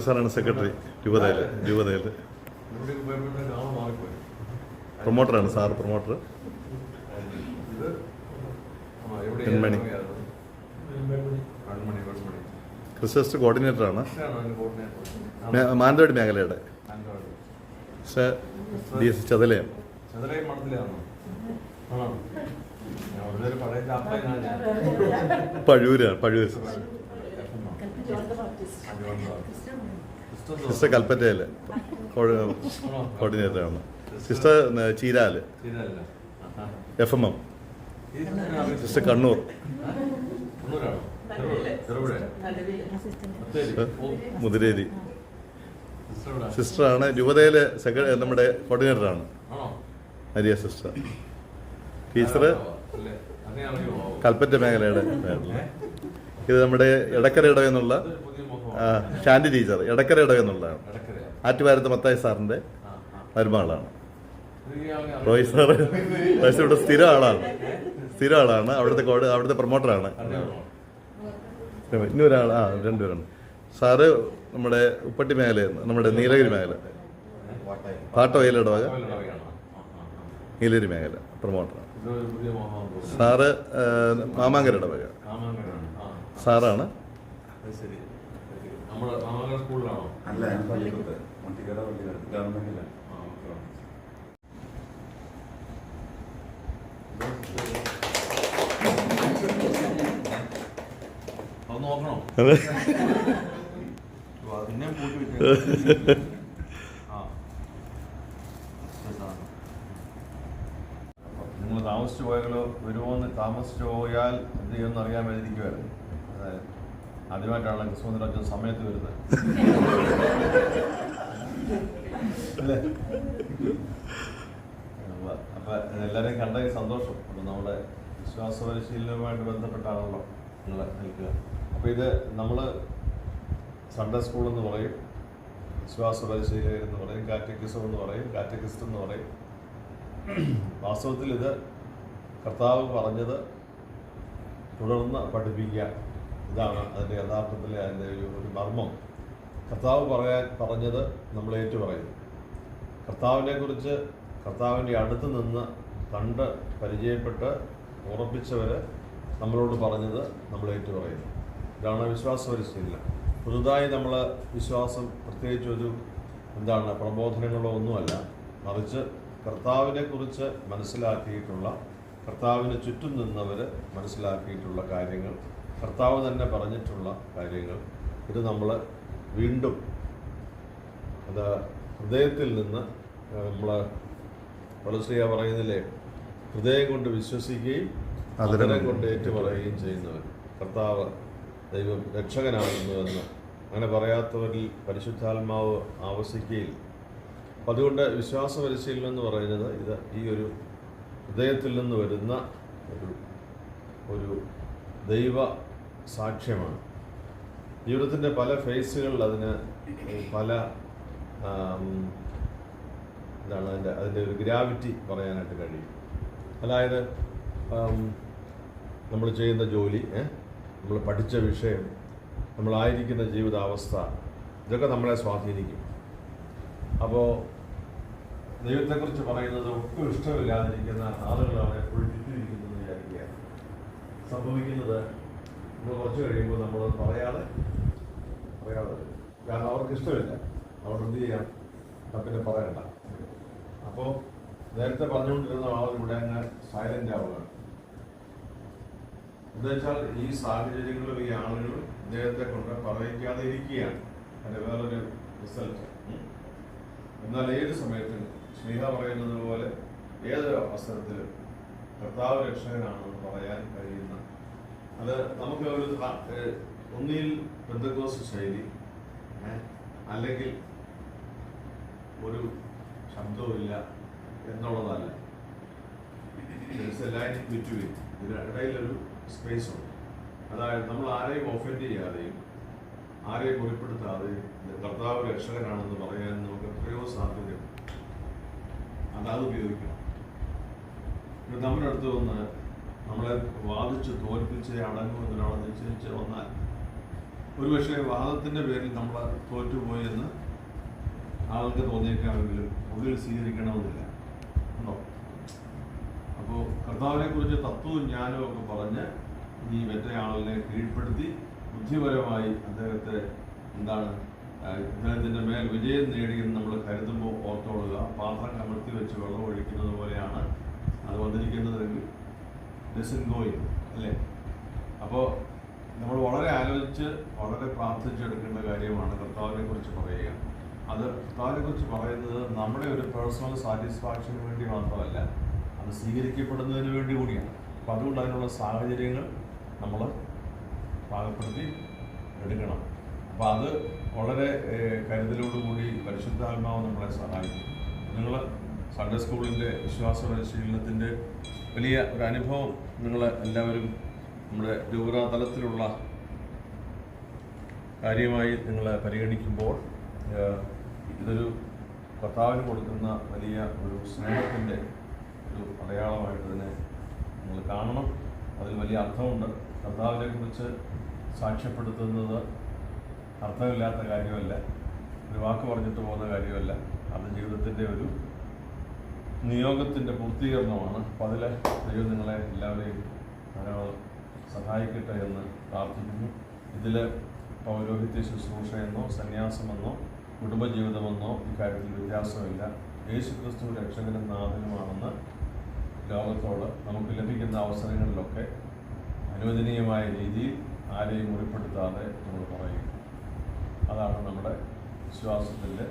ജോലി സാറാണ് സെക്രട്ടറി. രൂപതയിൽ രൂപതയിൽ പ്രൊമോട്ടറാണ് സാർ പ്രൊമോട്ടർ പെൺമണി. ക്രിസ്മസ് കോർഡിനേറ്ററാണ്. മാനന്തവാടി മേഖലയുടെ. പക്ഷേ ഡി എസ് ചതലയാണ് പഴൂരാണ് പഴൂർ സിസ്റ്റർ കൽപ്പറ്റയിലെ കോർഡിനേറ്ററാണ്. Sister Cheeral. F M M sister Kannur. Muthireri. സിസ്റ്ററാണ് രൂപതയിലെ സെക്രട്ടറി നമ്മുടെ കോർഡിനേറ്ററാണ്. ആണോ? Maria sister. ടീച്ചർ കൽപ്പറ്റ മേഖലയുടെ ഇത് നമ്മുടെ ഇടക്കര ഇടവ ശാന്തി ടീച്ചർ ഇടക്കര ഇടക എന്നുള്ളതാണ് ഇടക്കരയാ മത്തായ സാറിന്റെ സാറിന്റെ മരുമകളാണ്. റോയ് സാറ് റോയ് സാർ ഇവിടെ സ്ഥിര ആളാണ്. സ്ഥിര ആളാണ്. അവിടുത്തെ കോഡ് അവിടുത്തെ പ്രൊമോട്ടറാണ്. ഇന്നൊരാൾ ഇനി ഒരാൾ ആ രണ്ടുപേരാണ്. സാറ് നമ്മുടെ ഉപ്പട്ടി മേഖല നമ്മുടെ നീലഗിരി മേഖല. പാട്ടോ ഇടവക. കോവിൽ അറിയാണോ? ആ, ആ, ആ. നീലഗിരി മേഖല പ്രൊമോട്ടറാണ് സാറ് മാമാങ്കര ഇടവക. സാറാണ്. ശരി. നമ്മുടെ സ്കൂളിലാണോ? അല്ല ഞാൻ പള്ളിക്കത്ത് മുട്ടിക്കട പള്ളിക്കത്ത് ഗവൺമെന്റില്ല ആ, ഓക്കേ. നോക്കണോ? വെച്ചു നിങ്ങൾ താമസിച്ചു പോയാലോ? വരുമോ എന്ന് താമസിച്ചു പോയാൽ എന്ത് ചെയ്യുമെന്ന് അറിയാൻ വേണ്ടിയിരിക്കുമായിരുന്നു അതായത് ആദ്യമായിട്ടാണ് സുമന്ദ്രാജൻ സമയത്ത് വരുന്നത്. അല്ലേ? അപ്പൊ- എല്ലാവരെയും സന്തോഷം. അപ്പൊ നമ്മുടെ വിശ്വാസ പരിശീലനവുമായിട്ട് ബന്ധപ്പെട്ടാണല്ലോ നിങ്ങൾ നിൽക്കുക. അപ്പൊ ഇത് നമ്മൾ സൺഡേ സ്കൂൾ എന്ന് പറയും വിശ്വാസ പരിശീലകർ എന്ന് പറയും കാറ്റക്കിസം എന്ന് പറയും കാറ്റക്കിസ്റ്റ് എന്ന് പറയും. വാസ്തവത്തിൽ ഇത് കർത്താവ് പറഞ്ഞത് തുടർന്ന് പഠിപ്പിക്കുക. ഇതാണ് അതിന്റെ യഥാർത്ഥത്തിലെ അതിന്റെ ഒരു ഒരു മർമ്മം. കർത്താവ് പറയാൻ പറഞ്ഞത് നമ്മൾ ഏറ്റു പറയുന്നു കർത്താവിനെ കുറിച്ച് കർത്താവിന്റെ അടുത്ത് നിന്ന് കണ്ട് പരിചയപ്പെട്ട് ഉറപ്പിച്ചവർ നമ്മളോട് പറഞ്ഞത് നമ്മൾ ഏറ്റു പറയുന്നു ഇതാണ് വിശ്വാസ പരിശീലനം. പുതുതായി നമ്മൾ വിശ്വാസം പ്രത്യേകിച്ച് ഒരു എന്താണ് പ്രബോധനങ്ങളോ ഒന്നുമല്ല. മറിച്ച് കർത്താവിനെ കുറിച്ച് മനസ്സിലാക്കിയിട്ടുള്ള കർത്താവിന് ചുറ്റും നിന്നവർ മനസ്സിലാക്കിയിട്ടുള്ള കാര്യങ്ങൾ കർത്താവ് തന്നെ പറഞ്ഞിട്ടുള്ള കാര്യങ്ങൾ. ഇത് നമ്മൾ വീണ്ടും അത് ഹൃദയത്തിൽ നിന്ന് നമ്മൾ പലശ്രീയ പറയുന്നില്ലേ ഹൃദയം കൊണ്ട് വിശ്വസിക്കുകയും അതിരം അതിനെ കൊണ്ട് ഏറ്റുപറയുകയും ചെയ്യുന്നവർ കർത്താവ് ദൈവം രക്ഷകനാകുന്നുവെന്ന് അങ്ങനെ പറയാത്തവരിൽ പരിശുദ്ധാത്മാവ് ആവസിക്കുകയില്ല അപ്പം അതുകൊണ്ട് വിശ്വാസ പരിശീലനം എന്ന് പറയുന്നത് ഇത് ഈ ഒരു ഹൃദയത്തിൽ നിന്ന് വരുന്ന ഒരു ഒരു ദൈവ സാക്ഷ്യമാണ്. ജീവിതത്തിന്റെ പല ഫേസുകളിൽ അതിന് പല എന്താണ് അതിന്റെ അതിന്റെ ഒരു ഗ്രാവിറ്റി പറയാനായിട്ട് കഴിയും. അതായത് നമ്മൾ ചെയ്യുന്ന ജോലി നമ്മൾ പഠിച്ച വിഷയം നമ്മളായിരിക്കുന്ന ജീവിതാവസ്ഥ ഇതൊക്കെ നമ്മളെ സ്വാധീനിക്കും. അപ്പോൾ ദൈവത്തെക്കുറിച്ച് പറയുന്നത് ഒട്ടും ഇഷ്ടമില്ലാതിരിക്കുന്ന ആളുകളാണ് എപ്പോഴും ചുറ്റിയിരിക്കുന്നത് വിചാരിക്കുക സംഭവിക്കുന്നത് നമ്മൾ കുറച്ച് കഴിയുമ്പോൾ നമ്മൾ പറയാതെ പറയാതെ. കാരണം അവർക്ക് ഇഷ്ടമില്ല. അവർ എന്ത് ചെയ്യാം? പിന്നെ പറയണ്ട. അപ്പോൾ നേരത്തെ പറഞ്ഞുകൊണ്ടിരുന്ന ആൾ ഇവിടെ അങ്ങ് സൈലന്റ് ആവുകയാണ്. എന്ന് വെച്ചാൽ ഈ സാഹചര്യങ്ങളും ഈ ആളുകളും ഇദ്ദേഹത്തെ കൊണ്ട് പറയിക്കാതെ ഇരിക്കുകയാണ്. അതിന്റെ വേറൊരു റിസൾട്ട് എന്നാൽ ഏത് സമയത്തും സ്നേഹ പറയുന്നത് പോലെ ഏതൊരു അവസരത്തിലും കർത്താവ് രക്ഷകനാണെന്ന് പറയാൻ കഴിയുന്ന അത് നമുക്ക് ഒരു ഒന്നിൽ ബന്ധക്കോസ് ശൈലി അല്ലെങ്കിൽ ഒരു ശബ്ദവുമില്ല എന്നുള്ളതല്ല. ലൈൻ ഇതിനിടയിലൊരു സ്പേസ് ഉണ്ട്. അതായത് നമ്മൾ ആരെയും ഒഫൻഡ് ചെയ്യാതെയും ആരെയും മുറിപ്പെടുത്താതെയും കർത്താവ് രക്ഷകനാണെന്ന് പറയാൻ നമുക്ക് എത്രയോ സാധ്യതയുണ്ട്. അതാത് ഉപയോഗിക്കണം. നമ്മുടെ അടുത്ത് വന്ന് നമ്മളെ വാദിച്ച് തോൽപ്പിച്ച് അടങ്ങുമെന്നൊരാൾ നിശ്ചയിച്ച് വന്നാൽ ഒരുപക്ഷെ വാദത്തിന്റെ പേരിൽ നമ്മൾ തോറ്റുപോയെന്ന് ആൾക്ക് തോന്നിയേക്കാമെങ്കിലും ഉള്ളിൽ സ്വീകരിക്കണമെന്നില്ല. ഉണ്ടോ? അപ്പോൾ കർത്താവിനെ കുറിച്ച് തത്വവും ജ്ഞാനവും ഒക്കെ പറഞ്ഞ് ഈ മറ്റേയാളിനെ കീഴ്പ്പെടുത്തി ബുദ്ധിപരമായി അദ്ദേഹത്തെ എന്താണ് അദ്ദേഹത്തിന്റെ മേൽ വിജയം നേടിയെന്ന് നമ്മൾ കരുതുമ്പോൾ ഓർത്തോളുക. പാത്രം കമഴ്ത്തി വെച്ച് വെള്ളം ഒഴിക്കുന്നത് പോലെയാണ് അത് വന്നിരിക്കുന്നതെങ്കിൽ ഡിസൻ ഗോയിങ് അല്ലേ? അപ്പോൾ നമ്മൾ വളരെ ആലോചിച്ച് വളരെ പ്രാർത്ഥിച്ചെടുക്കേണ്ട കാര്യമാണ് കർത്താവിനെ കുറിച്ച് പറയുക. അത് കർത്താവിനെ കുറിച്ച് പറയുന്നത് നമ്മുടെ ഒരു പേഴ്സണൽ സാറ്റിസ്ഫാക്ഷന് വേണ്ടി മാത്രമല്ല അത് സ്വീകരിക്കപ്പെടുന്നതിന് വേണ്ടി കൂടിയാണ്. അപ്പോൾ അതുകൊണ്ട് അതിനുള്ള സാഹചര്യങ്ങൾ നമ്മൾ പാകപ്പെടുത്തി എടുക്കണം. അപ്പോൾ അത് വളരെ കരുതലോടുകൂടി പരിശുദ്ധാത്മാവ് നമ്മളെ സഹായിക്കും. നിങ്ങൾ സൺഡേ സ്കൂളിന്റെ വിശ്വാസ പരിശീലനത്തിന്റെ വലിയ ഒരു അനുഭവം നിങ്ങൾ എല്ലാവരും നമ്മുടെ രൂപതാതലത്തിലുള്ള കാര്യമായി നിങ്ങൾ പരിഗണിക്കുമ്പോൾ ഇതൊരു കർത്താവിന് കൊടുക്കുന്ന വലിയ ഒരു സ്നേഹത്തിന്റെ ഒരു അടയാളമായിട്ട് തന്നെ നിങ്ങൾ കാണണം. അതിൽ വലിയ അർത്ഥമുണ്ട്. കർത്താവിനെ കുറിച്ച് സാക്ഷ്യപ്പെടുത്തുന്നത് അർത്ഥമില്ലാത്ത കാര്യമല്ല. ഒരു വാക്ക് പറഞ്ഞിട്ട് പോകുന്ന കാര്യമല്ല. അത് ജീവിതത്തിന്റെ ഒരു നിയോഗത്തിന്റെ പൂർത്തീകരണമാണ്. അപ്പോൾ അതിൽ ദൈവം നിങ്ങളെ എല്ലാവരെയും ധാരാളം സഹായിക്കട്ടെ എന്ന് പ്രാർത്ഥിക്കുന്നു. ഇതിൽ പൗരോഹിത്യ ശുശ്രൂഷയെന്നോ സന്യാസമെന്നോ കുടുംബജീവിതമെന്നോ ഇക്കാര്യത്തിൽ വ്യത്യാസമില്ല. യേശു ക്രിസ്തു രക്ഷകനും നാഥനുമാണെന്ന് ലോകത്തോട് നമുക്ക് ലഭിക്കുന്ന അവസരങ്ങളിലൊക്കെ അനുവദനീയമായ രീതിയിൽ ആരെയും മുറിപ്പെടുത്താതെ നമ്മൾ പറയും അതാണ് നമ്മുടെ വിശ്വാസത്തിന്റെ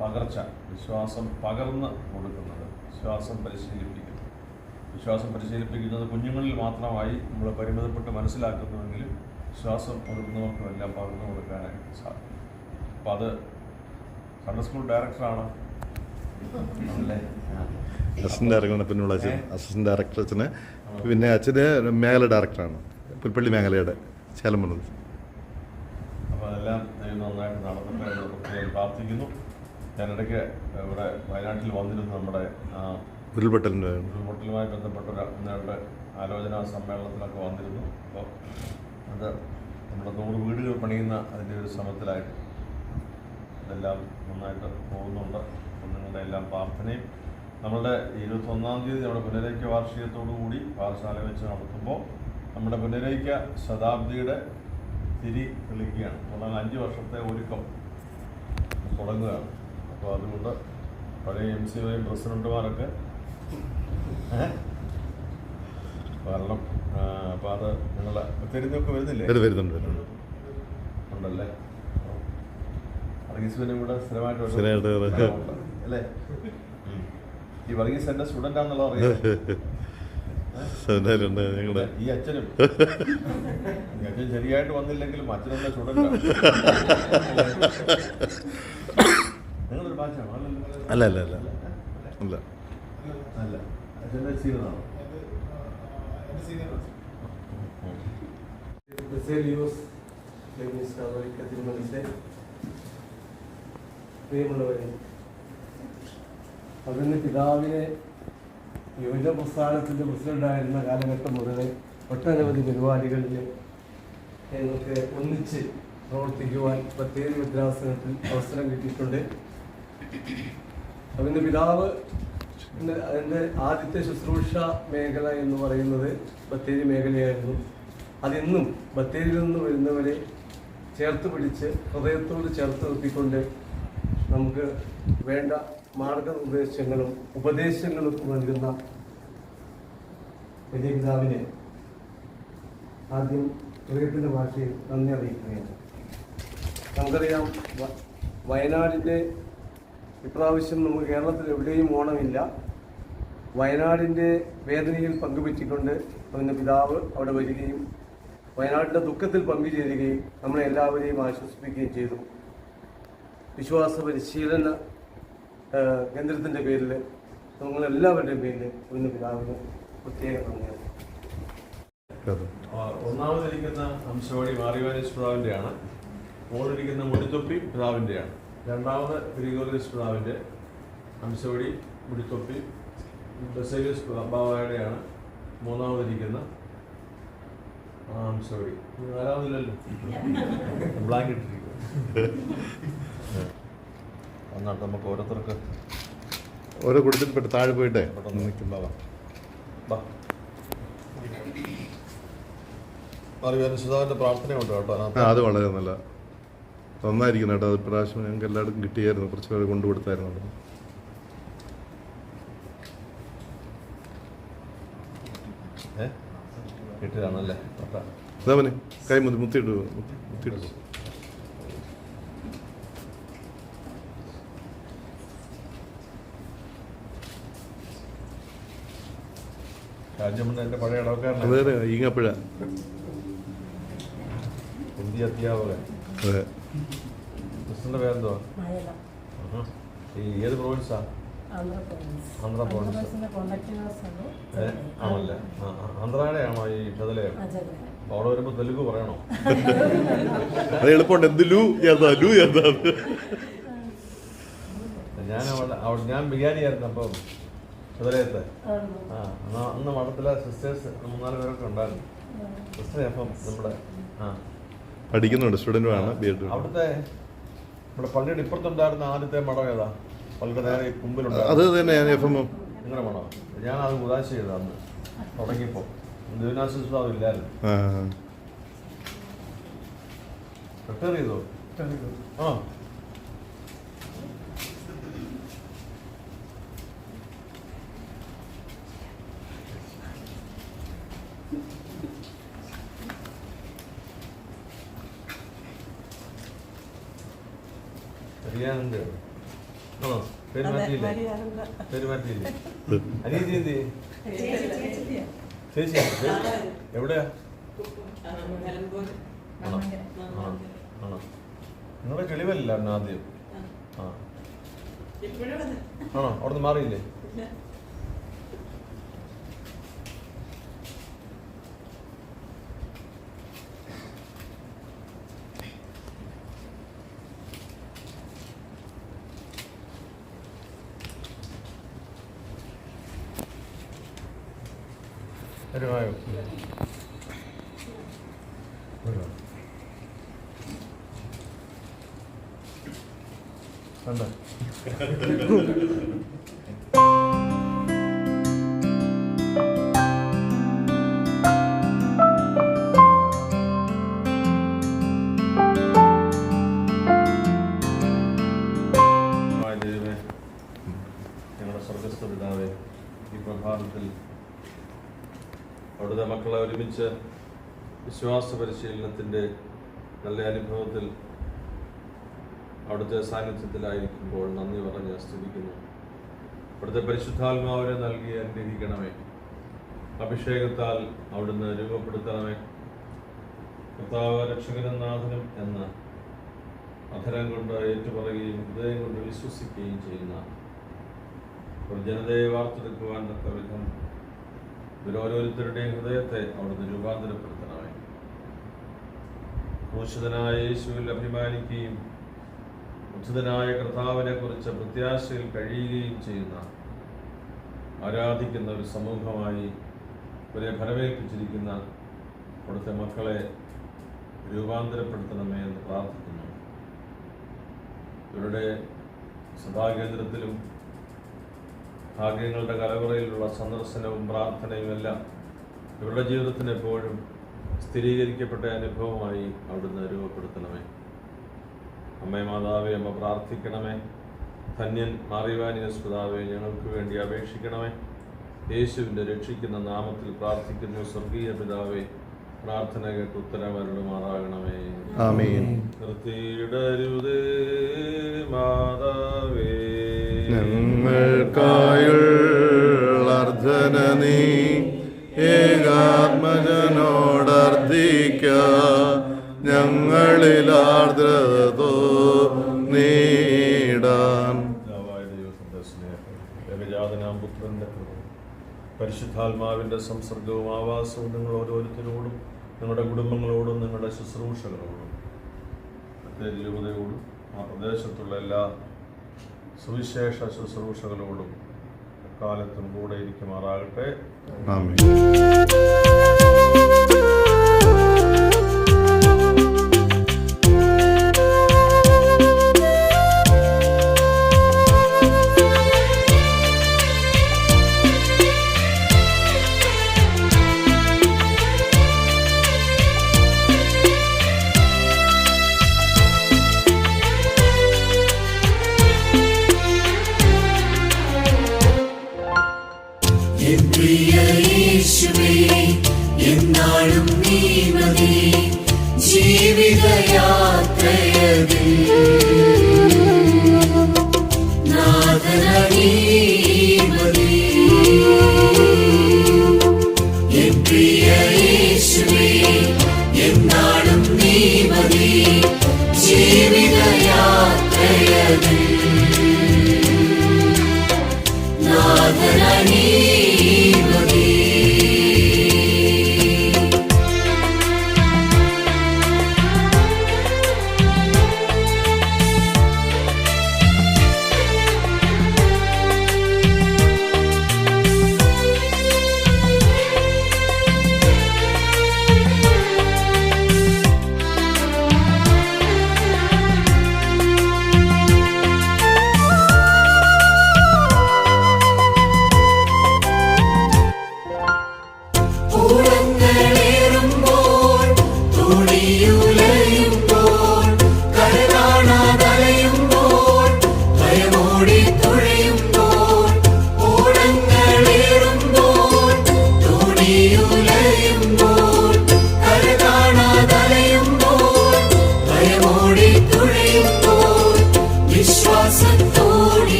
പകർച്ച. വിശ്വാസം പകർന്ന് കൊടുക്കുന്നത്. വിശ്വാസം പരിശീലിപ്പിക്കും വിശ്വാസം പരിശീലിപ്പിക്കുന്നത് കുഞ്ഞുങ്ങളിൽ മാത്രമായി നമ്മൾ പരിമിതപ്പെട്ട് മനസ്സിലാക്കുന്നുവെങ്കിലും വിശ്വാസം മുതിർന്നവർക്കുമെല്ലാം പകർന്നു കൊടുക്കാനായിട്ട് സാധിക്കും. അപ്പോൾ അത് സൺഡേ സ്കൂൾ ഡയറക്ടറാണ്. അസിസ്റ്റന്റ് ഡയറക്ടറാണ് പിന്നുള്ള അച്ഛൻ. അസിസ്റ്റന്റ് ഡയറക്ടർ അച്ഛന്. പിന്നെ അച്ഛന് മേഖല ഡയറക്ടറാണ്. പുൽപ്പള്ളി മേഖലയുടെ ചേലമണ്ണത് അപ്പോൾ അതെല്ലാം നന്നായിട്ട് നടന്നിട്ട് പ്രാർത്ഥിക്കുന്നു. ഞാനിടയ്ക്ക് ഇവിടെ വയനാട്ടിൽ വന്നിരുന്നു നമ്മുടെ ഉരുൾപൊട്ടലിന്റെ ഉരുൾപൊട്ടലുമായി ബന്ധപ്പെട്ട ഒരു ആലോചനാ സമ്മേളനത്തിലൊക്കെ വന്നിരുന്നു. അപ്പോൾ അത് നമ്മുടെ നൂറ് വീടുകൾ പണിയുന്ന അതിന്റെ ഒരു ശ്രമത്തിലായിട്ട് അതെല്ലാം നന്നായിട്ട് പോകുന്നുണ്ട്. അപ്പം നിങ്ങളുടെ എല്ലാം പ്രാർത്ഥനയും നമ്മളുടെ ഇരുപത്തൊന്നാം തീയതി നമ്മുടെ പുനരൈക്യ വാർഷികത്തോടു കൂടി പാഠശാല വെച്ച് നടത്തുമ്പോൾ നമ്മുടെ പുനരൈക്യ ശതാബ്ദിയുടെ തിരി തെളിക്കുകയാണ്. തുടങ്ങാൻ അഞ്ച് വർഷത്തെ ഒരുക്കം തുടങ്ങുകയാണ്. അപ്പോൾ അതുകൊണ്ട് പഴയ എം സി വൈ പ്രസിഡന്റുമാരൊക്കെ കാരണം അപ്പോൾ അത് നിങ്ങൾ തെരുന്നൊക്കെ വരുന്നില്ലേ? വരുന്നുണ്ട് ഉണ്ടല്ലേ? വർഗീസിനും കൂടെ സ്ഥിരമായിട്ട്. അല്ലേ? ഈ വർഗീസ് എന്റെ സ്റ്റുഡന്റ് ആണെന്നുള്ള അറിയാം. ഞങ്ങളുടെ ഈ അച്ഛനും. ഈ അച്ഛൻ ശരിയായിട്ട് വന്നില്ലെങ്കിലും അച്ഛനെ സ്റ്റുഡന്റ് ബാച്ചാണോ അല്ല അല്ല അല്ല. അല്ല. അതിന് പിതാവിനെ യുവജന പ്രസ്ഥാനത്തിന്റെ പ്രസിഡന്റായിരുന്ന കാലഘട്ടം മുതൽ ഒട്ടനവധി പരിപാടികളിൽ ഞങ്ങൾക്ക് ഒന്നിച്ച് പ്രവർത്തിക്കുവാൻ പ്രത്യേക വിദ്യാസനത്തിൽ അവസരം കിട്ടിയിട്ടുണ്ട്. അതിന്റെ പിതാവ് അതിന്റെ ആദ്യത്തെ ശുശ്രൂഷ മേഖല എന്ന് പറയുന്നത് ബത്തേരി മേഖലയായിരുന്നു. അതിന്നും ബത്തേരിയിൽ നിന്ന് വരുന്നവരെ ചേർത്ത് പിടിച്ച് ഹൃദയത്തോട് ചേർത്ത് നിർത്തിക്കൊണ്ട് നമുക്ക് വേണ്ട മാർഗനിർദ്ദേശങ്ങളും ഉപദേശങ്ങളും നൽകുന്ന വലിയ പിതാവിനെ ആദ്യം ഹൃദയത്തിന്റെ ഭാഷയിൽ നന്ദി അറിയിക്കുകയാണ്. നമുക്കറിയാം വയനാടിന്റെ ഇപ്രാവശ്യം നമുക്ക് കേരളത്തിൽ എവിടെയും ഓണമില്ല. വയനാടിന്റെ വേദനയിൽ പങ്കുപറ്റിക്കൊണ്ട് അവന്റെ പിതാവ് അവിടെ വരികയും വയനാടിന്റെ ദുഃഖത്തിൽ പങ്കുചേരുകയും നമ്മളെ എല്ലാവരെയും ആശ്വസിപ്പിക്കുകയും ചെയ്തു. വിശ്വാസ പരിശീലന കേന്ദ്രത്തിന്റെ പേരിൽ നമ്മളെല്ലാവരുടെയും പേരിൽ അവന്റെ പിതാവിന് പ്രത്യേക. ആ, ഒന്നാമതിരിക്കുന്ന അംശവാടി മാറിവാനിസ് പിതാവിന്റെയാണ് മോളിരിക്കുന്ന മുടിത്തൊപ്പി പിതാവിന്റെയാണ് രണ്ടാമത് ഗ്രിഗോറിയസ് പിതാവിന്റെ അംശവടി മുടിത്തൊപ്പി ബസേലിയസ് ബാബായുടെയാണ് മൂന്നാമതിരിക്കുന്ന അംശവടി. നാലാമതില്ലല്ലോ. ബ്ലാങ്ക് ബ്ലാങ്കറ്റ് എന്നാട്ട് നമുക്ക് ഓരോരുത്തർക്ക് ഓരോ കുടിച്ചിട്ട് പെട്ട് താഴെ പോയിട്ടേ? നിൽക്കുന്നതാ ബാ അറിയാൻ സുധാകരന്റെ പ്രാർത്ഥനയുണ്ട് കേട്ടോ അത് വളരെ നല്ല നന്നായിരിക്കുന്നു കേട്ടോ. അത് പ്രാവശ്യം ഞങ്ങൾക്ക് എല്ലാവർക്കും കിട്ടിയായിരുന്നു. കുറച്ച് പേര് കൊണ്ടുകൊടുത്തായിരുന്നു അവിടെ. കിട്ടിയതാണല്ലേ? കൈ മുതി മുത്തിയിട്ട് മുത്തിയിട്ട് പഴയ ഇടവക്കാരൻ ഈങ്ങപ്പുഴ. ഹിന്ദി അധ്യാപകൻ. ഈ ഏത് പ്രോവിൻസാ ആന്ധ്രാപ്രദേശ് ആന്ധ്രാപ്രദേശ്. ആന്ധ്രാപ്രദേശിന്റെ കോണ്ടാക്ട് ഏ ആണല്ലേ? ആ ആ. ആന്ധ്രയുടെയാണോ ഈ ചതലേ അപ്പോൾ അവിടെ വരുമ്പോൾ തെലുങ്ക് പറയണോ? അത് എളുപ്പമുണ്ട്. എന്ത് ലൂ? ഏതാ ലൂ? ഏതാ ഞാൻ അവിടെ അവിടെ ഞാൻ ബിരിയാണി ആയിരുന്നു അപ്പം ചതലയത്ത് ആ അന്ന് അന്ന് മഠത്തിലെ സിസ്റ്റേഴ്സ് മൂന്നാൽ പേരൊക്കെ ഉണ്ടായിരുന്നു. സിസ്റ്റർ അപ്പം നമ്മുടെ ആ. പഠിക്കുന്നുണ്ട് സ്റ്റുഡന്റുമാണ് ബി എഡ് അവിടുത്തെ നമ്മുടെ പള്ളിയുടെ ഇപ്പുറത്തുണ്ടായിരുന്ന ആദ്യത്തെ മഠം ഏതാ? പള്ളിയുടെ നേരെ ഈ അത് തന്നെ ഞാൻ എഫ് എം നിങ്ങളുടെ മഠം. ഞാൻ അത് ഉദാശ ചെയ്തത് അന്ന്. തുടങ്ങിയപ്പോൾ ദിവനാശിസ്വാദം ഇല്ലായിരുന്നു. റിട്ടയർ ചെയ്തോ. ആ അറിയാനുണ്ട് ആണോ പേര് മാറ്റിയില്ലേ പേര് മാറ്റിയില്ലേ അനിയത്തി എന്ത് ചെയ്യും? ചേച്ചി? എവിടെയാ? നിങ്ങളുടെ കിളിവല്ലായിരുന്നു ആദ്യം. ആ. ആണോ? അവിടുന്ന് മാറിയില്ലേ? വരുമായോ വരുമോ കണ്ടോ കർത്താവായ ഒരുമിച്ച് വിശ്വാസ പരിശീലനത്തിന്റെ നല്ല അനുഭവത്തിൽ അവിടുത്തെ സാന്നിധ്യത്തിലായിരിക്കുമ്പോൾ നന്ദി പറഞ്ഞ് സ്തുതിക്കുന്നു അവിടുത്തെ പരിശുദ്ധാത്മാവിനെ നൽകി അനുഗ്രഹിക്കണമേ. അഭിഷേകത്താൽ അവിടുന്ന് രൂപപ്പെടുത്തണമേ. കർത്താവ് രക്ഷകനും നാഥനും എന്ന് അധരം കൊണ്ട് ഏറ്റുപറയുകയും ഹൃദയം കൊണ്ട് വിശ്വസിക്കുകയും ചെയ്യുന്ന ഒരു ജനതയെ വാർത്തെടുക്കുവാൻ തക്ക വിധം ഇവരോരോരുത്തരുടെയും ഹൃദയത്തെ അവിടുന്ന് രൂപാന്തരപ്പെടുത്തണമേ. ഭൂഷിതനായ യേശുവിൽ അഭിമാനിക്കുകയും ഉചിതനായ കർത്താവിനെ കുറിച്ച് പ്രത്യാശയിൽ കഴിയുകയും ചെയ്യുന്ന ആരാധിക്കുന്ന ഒരു സമൂഹമായി ഇവരെ ഫലമേൽപ്പിച്ചിരിക്കുന്ന അവിടുത്തെ മക്കളെ രൂപാന്തരപ്പെടുത്തണമേ എന്ന് പ്രാർത്ഥിക്കുന്നു. ഇവരുടെ സഭാകേന്ദ്രത്തിലും ഭാഗ്യങ്ങളുടെ കലവറയിലുള്ള സന്ദർശനവും പ്രാർത്ഥനയും എല്ലാം ഇവരുടെ ജീവിതത്തിന് എപ്പോഴും സ്ഥിരീകരിക്കപ്പെട്ട അനുഭവമായി അവിടുന്ന് രൂപപ്പെടുത്തണമേ. അമ്മേ മാതാവേ അമ്മ പ്രാർത്ഥിക്കണമേ. ധന്യൻ മാറിവാനിയസ് പിതാവേ ഞങ്ങൾക്ക് വേണ്ടി അപേക്ഷിക്കണമേ. യേശുവിന്റെ രക്ഷിക്കുന്ന നാമത്തിൽ പ്രാർത്ഥിക്കുന്നു. സ്വർഗീയ പിതാവേ പ്രാർത്ഥന കേട്ട് ഉത്തരവരുടുമാറാകണമേ ആമീൻ. നിർത്തിയിടരുതേ മാതാവേ. ഞങ്ങൾക്കായുള്ള അർദ്ധന നീ ഏകാത്മജനോടർദ്ധിക്ക. ഞങ്ങളിൽ ആർദ്രത നീടാൻ. പിതാവായ ദൈവത്തിന്റെ സ്നേഹം പുത്രന്റെ സംസർഗവും ആവാസവും നിങ്ങൾ ഓരോരുത്തരോടും നിങ്ങളുടെ കുടുംബങ്ങളോടും നിങ്ങളുടെ ശുശ്രൂഷകളോടും. പ്രത്യേക രൂപതയോടും ആ പ്രദേശത്തുള്ള എല്ലാ സുവിശേഷ ശുശ്രൂഷകളോടും എക്കാലത്തും കൂടെ ഇരിക്കുമാറാകട്ടെ. ആമീൻ.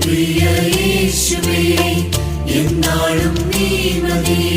പ്രിയ യേശുവേ എന്നാളും നീ മതി.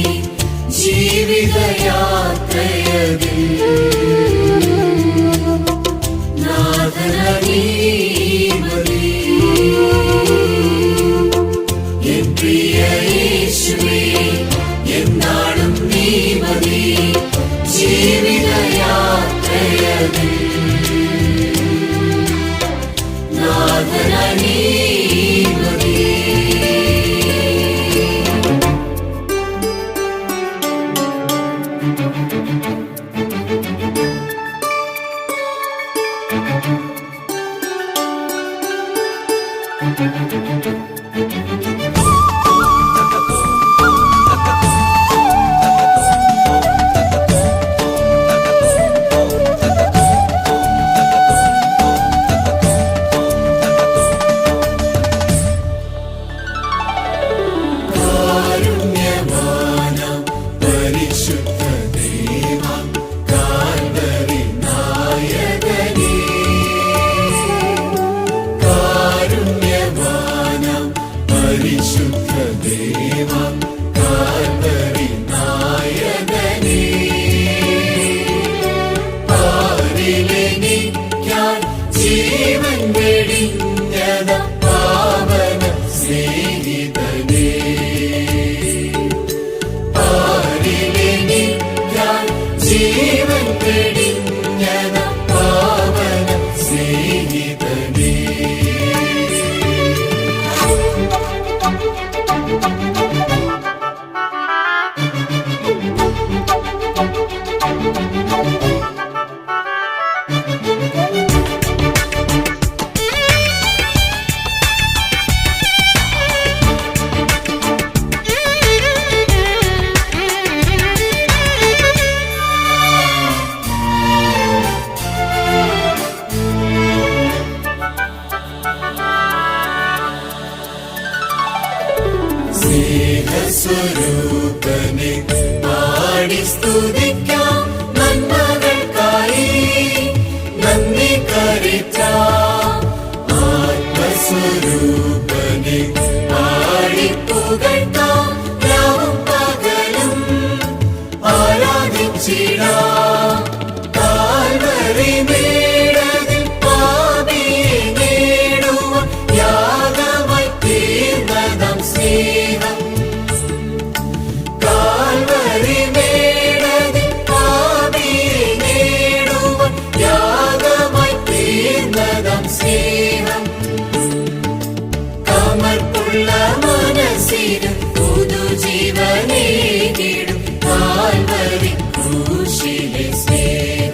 ആത്മസ്വരൂപനെ പാടിപ്പുകഴ്ത്താം രാവും